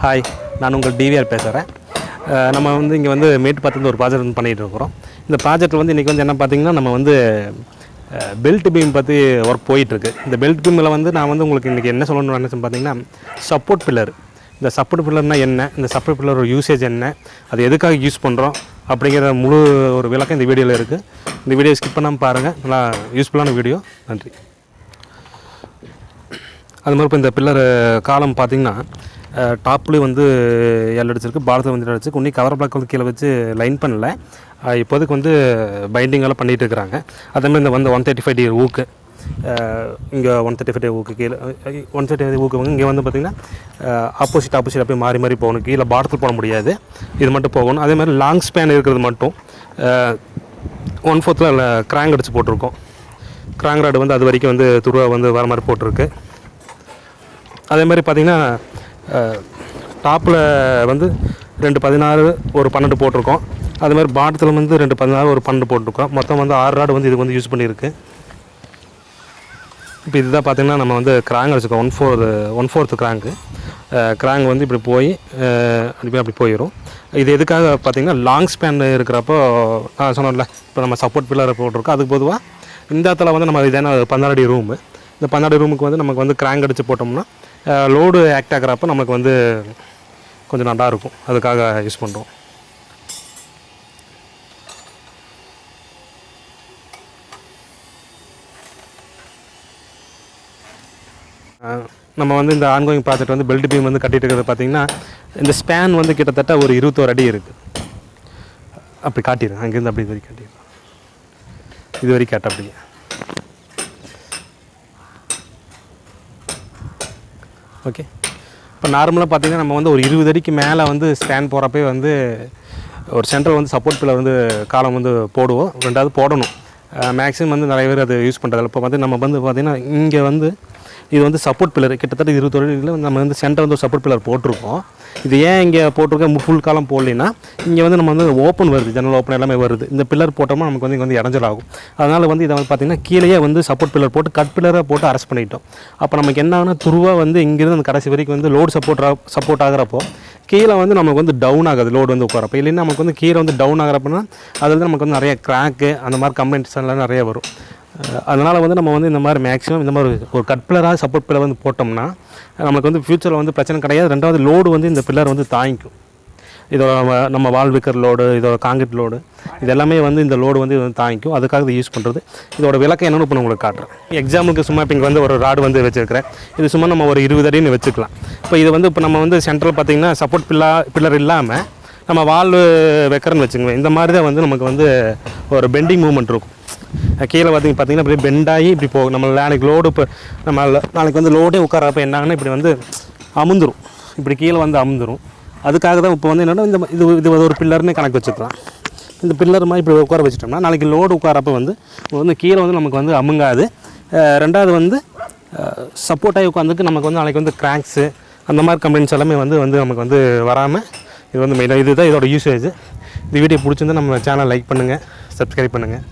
Hi நான் உங்கள் DVR பேசுகிறேன் நம்ம வந்து இங்கே வந்து மேட்டுப்பாத்திருந்து ஒரு ப்ராஜெக்ட் வந்து பண்ணிகிட்டு இருக்கிறோம். இந்த ப்ராஜெக்ட்டில் வந்து இன்றைக்கி வந்து என்ன பார்த்திங்கன்னா நம்ம வந்து பெல்ட் பீம் பற்றி ஒர்க் போயிட்டுருக்கு இந்த பெல்ட் பீமில் வந்து நான் வந்து உங்களுக்கு இன்றைக்கி என்ன சொல்லணும்னு நினச்சேன் பார்த்தீங்கன்னா சப்போர்ட் பில்லர் இந்த சப்போர்ட் பில்லர்னால் என்ன? இந்த சப்போர்ட் பில்லர் யூசேஜ் என்ன? அது எதுக்காக யூஸ் பண்ணுறோம் அப்படிங்கிற முழு ஒரு விளக்கம் இந்த வீடியோவில் இருக்குது இந்த வீடியோ ஸ்கிப் பண்ணாமல் பாருங்கள் நல்லா யூஸ்ஃபுல்லான வீடியோ. நன்றி. அது மாதிரி இப்போ இந்த பில்லர் காலம் பார்த்திங்கன்னா டாப்லேயும் வந்து எல் அடிச்சிருக்கு பாரத வந்து அடிச்சிருக்கு. இன்னும் கவர் பிளாக் வந்து கீழே வச்சு லைன் பண்ணல. இப்போதைக்கு வந்து பைண்டிங்கெல்லாம் பண்ணிகிட்டு இருக்கிறாங்க. அதே மாதிரி இந்த வந்து ஒன் தேர்ட்டி ஃபைவ் டிகிரி ஊக்கு இங்கே ஒன் தேர்ட்டி ஃபைவ் ஊக்கு கீழே ஒன் தேர்ட்டி ஃபைவ் ஊக்கு இங்கே வந்து பார்த்திங்கன்னா ஆப்போசிட் ஆப்போசிட் அப்படியே மாறி மாறி போகணும். கீழே பாடத்தில் போட முடியாது. இது மட்டும் போகணும். அதே மாதிரி லாங் ஸ்பேன் இருக்கிறது மட்டும். ஒன் ஃபோர்த்தில் கிராங்க் அடித்து போட்டிருக்கோம். கிராங்க் ராடு வந்து அது வரைக்கும் வந்து துருவா வந்து வர மாதிரி போட்டிருக்கு. அதே மாதிரி பார்த்திங்கன்னா டாப்பில் வந்து ரெண்டு பதினாறு ஒரு பன்னெண்டு போட்டிருக்கோம். அது மாதிரி பாட்டத்தில் வந்து ரெண்டு பதினாறு ஒரு பன்னெண்டு போட்டிருக்கோம். மொத்தம் வந்து ஆறு ராடு வந்து இது வந்து யூஸ் பண்ணியிருக்கு. இப்போ இதுதான் பார்த்தீங்கன்னா நம்ம வந்து crank அடிச்சிருக்கோம். One four one fourth crank crank வந்து இப்படி போய் அப்படி அப்படி போயிடும் இது எதுக்காக பார்த்தீங்கன்னா லாங் ஸ்பேன் இருக்கிறப்போ நான் சொன்னோம்ல இப்போ நம்ம சப்போர்ட் பில்லர் போட்டிருக்கோம். அதுக்கு பொதுவாக இந்த இடத்துல வந்து நம்ம இதான பன்னெண்டு அடி ரூமு இந்த பன்னாடி ரூமுக்கு வந்து நமக்கு வந்து கிராங்க் அடித்து போட்டோம்னா லோடு ஆக்ட் ஆகிறப்ப நமக்கு வந்து கொஞ்சம் நல்லா இருக்கும். அதுக்காக யூஸ் பண்ணுறோம் நம்ம வந்து இந்த ஆன்கோயிங் ப்ராஜெக்ட் வந்து பெல்ட் பீம் வந்து கட்டிட்டு இருக்கிறது பார்த்தீங்கன்னா இந்த ஸ்பேன் வந்து கிட்டத்தட்ட ஒரு இருபத்தோரு அடி இருக்குது அப்படி காட்டிடுறேன் அங்கேருந்து அப்படி இது வரைக்கும் காட்டிடுறேன் இது வரைக்கும் காட்ட அப்படியே ஓகே இப்போ நார்மலாக பார்த்தீங்கன்னா நம்ம வந்து ஒரு இருபது அடிக்கு மேலே வந்து ஸ்பேன் போகிறப்பே வந்து ஒரு சென்ட்ரல் வந்து சப்போர்ட் பில்லர் வந்து காலம் வந்து போடுவோம். ரெண்டாவது போடணும். மேக்ஸிமம் வந்து நிறைய பேர் அதை யூஸ் பண்ணுறதில்ல இப்போ வந்து நம்ம வந்து பார்த்திங்கன்னா இங்கே வந்து இது வந்து சப்போர்ட் பில்லர் கிட்டத்தட்ட இருபது அடியில் நம்ம வந்து சென்டர் வந்து ஒரு சப்போர்ட் பில்லர் போட்டிருக்கோம். இது ஏன் இங்கே போட்டிருக்க ஃபுல் காலம் போடலைன்னா இங்கே வந்து நம்ம வந்து ஓப்பன் வருது. ஜன்னல் ஓப்பன் எல்லாமே வருது. இந்த பில்லர் போட்டோம்னா நமக்கு வந்து இங்கே வந்து இடைஞ்சல் ஆகும். அதனால் வந்து இதை வந்து பார்த்திங்கன்னா கீழேயே வந்து சப்போர்ட் பில்லர் போட்டு கட் பில்லரை போட்டு அரெஸ்ட் பண்ணிட்டோம். அப்போ நமக்கு என்ன ஆகுனா துருவாக வந்து இங்கேருந்து அந்த கடைசி வரைக்கும் வந்து லோடு சப்போர்ட் சப்போர்ட் ஆகிறப்போ கீழே வந்து நமக்கு வந்து டவுன் ஆகுது லோடு வந்து உட்காரப்போ. இல்லைன்னா நமக்கு வந்து கீழே வந்து டவுன் ஆகிறப்பனா அதில் வந்து நமக்கு வந்து நிறைய கிராக்கு அந்த மாதிரி கம்ப்ளைண்ட்ஸ் எல்லாம் நிறைய வரும். அதனால் வந்து நம்ம வந்து இந்த மாதிரி மேக்ஸிமம் இந்த மாதிரி ஒரு கட் பில்லராக சப்போர்ட் பில்லர் வந்து போட்டோம்னா நமக்கு வந்து ஃப்யூச்சரில் வந்து பிரச்சனை கிடையாது. ரெண்டாவது லோடு வந்து இந்த பில்லர் வந்து தாங்கிக்கும். இதோட நம்ம- நம்ம வால் விக்கர் லோடு இதோட காங்கிரீட் லோடு இது எல்லாமே வந்து இந்த லோடு வந்து இது வந்து தாங்கிக்கும். அதுக்காக இதை யூஸ் பண்ணுறது இதோட விளக்கம் என்னன்னு இப்போ நான் உங்களுக்கு காட்டுறேன். எக்ஸாம்பிளுக்கு சும்மா இப்போ இங்கே வந்து ஒரு ராடு வந்து வச்சுருக்கிறேன். இது சும்மா நம்ம ஒரு இருபது அடின்னு வச்சுக்கலாம். இப்போ இது வந்து இப்போ நம்ம வந்து சென்ட்ரல் பார்த்தீங்கன்னா சப்போர்ட் பில்லா பில்லர் இல்லாமல் நம்ம வால் வைக்கிறேன்னு வச்சுக்கோங்க இந்த மாதிரி தான் வந்து நமக்கு வந்து ஒரு பெண்டிங் மூவ்மெண்ட் இருக்கும். கீழே பார்த்தீங்க பார்த்திங்கன்னா இப்படி பெண்டாகி இப்படி போகும். நம்ம நாளைக்கு லோடு இப்போ நம்ம நாளைக்கு வந்து லோடே உட்காரப்ப என்னாங்கன்னா இப்படி வந்து அமுந்துரும். இப்படி கீழே வந்து அமுந்துரும். அதுக்காக தான் இப்போ வந்து என்னென்னா இந்த இது இது ஒரு பில்லர்னே கணக்கு வச்சுக்கலாம். இந்த பில்லர் மாதிரி இப்படி உட்கார வச்சுட்டோம்னா நாளைக்கு லோடு உட்காரப்ப வந்து வந்து கீழே வந்து நமக்கு வந்து அமுங்காது. ரெண்டாவது வந்து சப்போர்ட் உட்காந்துக்கு நமக்கு வந்து நாளைக்கு வந்து கிராக்ஸு அந்த மாதிரி கம்பெனிஸ் எல்லாமே வந்து வந்து நமக்கு வந்து வராமல் இது வந்து மெயினாக இதுதான் இதோட யூசேஜ் இந்த வீடியோ பிடிச்சிருந்தா நம்ம சேனல் லைக் பண்ணுங்கள் சப்ஸ்கிரைப் பண்ணுங்கள்